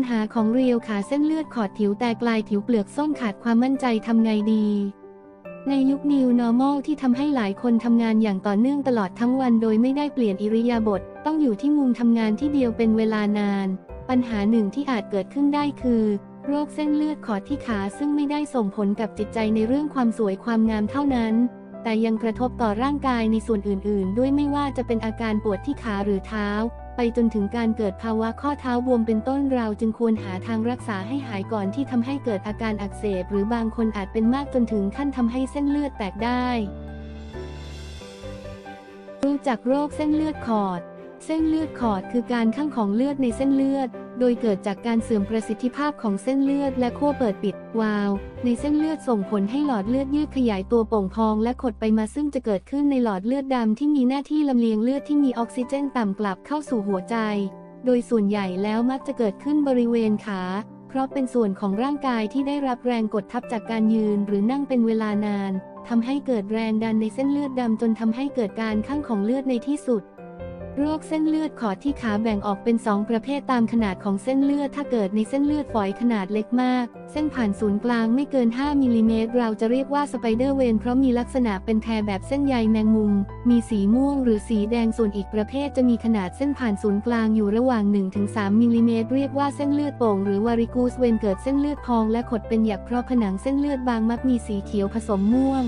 ญหาของเรียวขาเส้นเลือดขอดผิวแต่กลายผิวเปลือกส้มขาดความมั่นใจทำไงดี ในยุค New Normal ที่ทำให้หลายคนทำงานอย่างต่อเนื่องตลอดทั้งวันโดยไม่ได้เปลี่ยนอิริยาบถต้องอยู่ที่มุมทำงานที่เดียวเป็นเวลานาน ปัญหาหนึ่งที่อาจเกิดขึ้นได้คือโรคเส้นเลือดขอดที่ขาซึ่งไม่ได้ส่งผลกับจิตใจในเรื่องความสวยความงามเท่านั้น แต่ยังกระทบต่อร่างกายในส่วนอื่นๆ ด้วยไม่ว่าจะเป็นอาการปวดที่ขาหรือเท้า ไปจนถึงการเกิดภาวะข้อเท้าบวมเป็นต้นเราจึงควรหาทางรักษาให้หายก่อนที่ทำให้เกิดอาการอักเสบ หรือบางคนอาจเป็นมากจนถึงขั้นทำให้เส้นเลือดแตกได้ รู้จักโรคเส้นเลือดขอด เส้นเลือดขอดคือการข้างของเลือดในเส้นเลือด โดยเกิดจากการเสื่อมประสิทธิภาพของเส้นเลือดและขั้วเปิดปิดวาล์วในเส้นเลือดส่งผลให้หลอดเลือดยืดขยายตัวโป่งพองและขดไปมาซึ่งจะเกิดขึ้นในหลอดเลือดดำที่มีหน้าที่ลำเลียงเลือดที่มีออกซิเจนต่ำกลับเข้าสู่หัวใจ โดยส่วนใหญ่แล้วมักจะเกิดขึ้นบริเวณขา เพราะเป็นส่วนของร่างกายที่ได้รับแรงกดทับจากการยืนหรือนั่งเป็นเวลานานทำให้เกิดแรงดันในเส้นเลือดดำจนทำให้เกิดการข้างของเลือดในที่สุด โรคเส้นเลือดขอดที่ขาแบ่งออกเป็น 2 ประเภทตามขนาดของเส้นเลือด ถ้าเกิดในเส้นเลือดฝอยขนาดเล็กมาก เส้นผ่านศูนย์กลางไม่เกิน 5มิลลิเมตร เราจะเรียกว่าสไปเดอร์เวนเพราะมีลักษณะเป็นแพรแบบเส้นใยแมงมุม มีสีม่วงหรือสีแดง ส่วนอีกประเภทจะมีขนาดเส้นผ่านศูนย์กลางอยู่ระหว่าง 1-3มิลลิเมตร เรียกว่าเส้นเลือดโป่งหรือวาริกูสเวนเกิดเส้นเลือดพองและขดเป็นหยักเพราะผนังเส้นเลือดบางมักมีสีเขียวผสมม่วง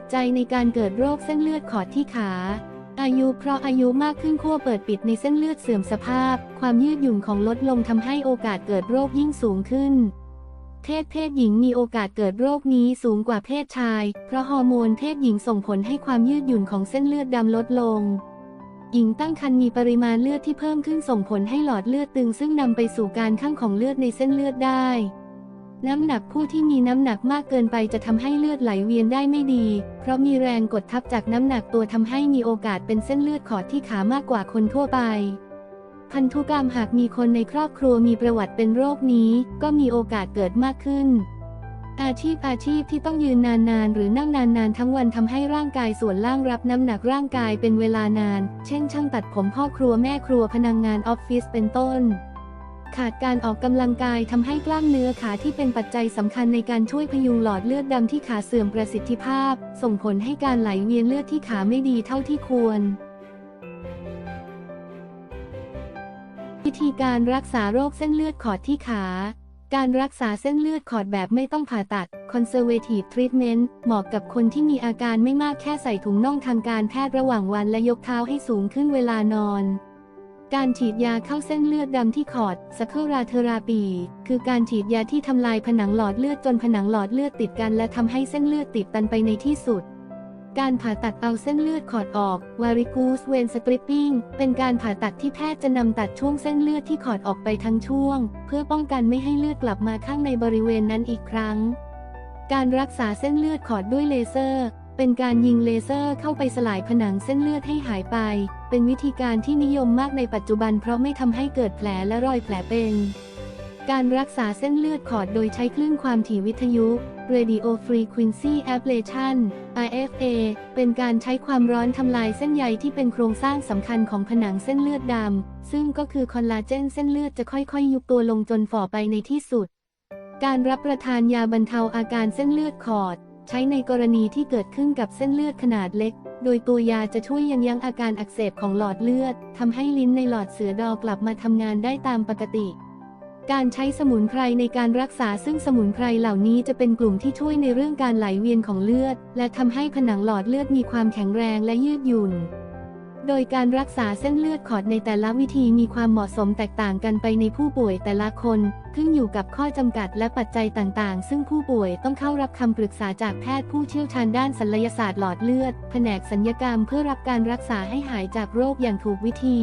จจัยในการเกิดโรคเส้นเลือดขอดที่ขา อายุเพราะอายุมากขึ้นขั้วเปิดปิดในเส้นเลือดเสื่อมสภาพ ความยืดหยุ่นของลดลงทำให้โอกาสเกิดโรคยิ่งสูงขึ้นเพศเพศหญิงมีโอกาสเกิดโรคนี้สูงกว่าเพศชาย เพราะฮอร์โมนเพศหญิงส่งผลให้ความยืดหยุ่นของเส้นเลือดดำลดลง หญิงตั้งครรภ์มีปริมาณเลือดที่เพิ่มขึ้นส่งผลให้หลอดเลือดตึง ซึ่งนำไปสู่การข้างของเลือดในเส้นเลือดได้ น้ำหนักผู้ที่มีน้ำหนักมากเกินไปจะทำให้เลือดไหลเวียนได้ไม่ดี เพราะมีแรงกดทับจากน้ำหนักตัวทำให้มีโอกาสเป็นเส้นเลือดขอดที่ขามากกว่าคนทั่วไป พันธุกรรมหากมีคนในครอบครัวมีประวัติเป็นโรคนี้ ก็มีโอกาสเกิดมากขึ้น อาชีพอาชีพที่ต้องยืนนานๆ หรือนั่งนานๆ ทั้งวันทำให้ร่างกายส่วนล่างรับน้ำหนักร่างกายเป็นเวลานาน เช่น ช่างตัดผมพ่อครัวแม่ครัวพนักงงานออฟฟิศเป็นต้น ขาดการออกกำลังกายทำให้กล้ามเนื้อขาที่เป็นปัจจัยสำคัญในการช่วยพยุงหลอดเลือดดำที่ขาเสื่อมประสิทธิภาพ ส่งผลให้การไหลเวียนเลือดที่ขาไม่ดีเท่าที่ควร วิธีการรักษาโรคเส้นเลือดขอดที่ขาการรักษาเส้นเลือดขอดแบบไม่ต้องผ่าตัด conservative treatment เหมาะกับคนที่มีอาการไม่มากแค่ใส่ถุงน่องทางการแพทย์ระหว่างวันและยกเท้าให้สูงขึ้นเวลานอน การฉีดยาเข้าเส้นเลือดดำที่ขอด s ั c ราเทราปี คือการฉีดยาที่ทำลายผนังหลอดเลือดจนผนังหลอดเลือดติดกันและทำให้เส้นเลือดติดตันไปในที่สุด การผ่าตัดเอาเส้นเลือดขอดออก varicose vein stripping เป็นการผ่าตัดที่แพทย์จะนำตัดช่วงเส้นเลือดที่ขอดออกไปทั้งช่วง เพื่อป้องกันไม่ให้เลือดกลับมาข้างในบริเวณนั้นอีกครั้งการรักษาเส้นเลือดขอดด้วยเลเซอร์ เป็นการยิงเลเซอร์เข้าไปสลายผนังเส้นเลือดให้หายไป เป็นวิธีการที่นิยมมากในปัจจุบันเพราะไม่ทำให้เกิดแผลและรอยแผลเป็น การรักษาเส้นเลือดขอดโดยใช้คลื่นความถี่วิทยุ Radio Frequency Ablation RFA เป็นการใช้ความร้อนทำลายเส้นใยที่เป็นโครงสร้างสำคัญของผนังเส้นเลือดดำ ซึ่งก็คือคอลลาเจนเส้นเลือดจะค่อยๆ ยุบตัวลงจนฝ่อไปในที่สุด การรับประทานยาบรรเทาอาการเส้นเลือดขอด ใช้ในกรณีที่เกิดขึ้นกับเส้นเลือดขนาดเล็ก โดยตัวยาจะช่วยยับยั้งอาการอักเสบของหลอดเลือดทำให้ลิ้นในหลอดเสือดอกลับมาทำงานได้ตามปกติการใช้สมุนไพรในการรักษาซึ่งสมุนไพรเหล่านี้จะเป็นกลุ่มที่ช่วยในเรื่องการไหลเวียนของเลือด และทำให้ผนังหลอดเลือดมีความแข็งแรงและยืดหยุ่น โดยการรักษาเส้นเลือดขอดในแต่ละวิธีมีความเหมาะสมแตกต่างกันไปในผู้ป่วยแต่ละคน ขึ้นอยู่กับข้อจำกัดและปัจจัยต่างๆ ซึ่งผู้ป่วยต้องเข้ารับคำปรึกษาจากแพทย์ผู้เชี่ยวชาญด้านศัลยศาสตร์หลอดเลือด แผนกสัญญกรรมเพื่อรับการรักษาให้หายจากโรคอย่างถูกวิธี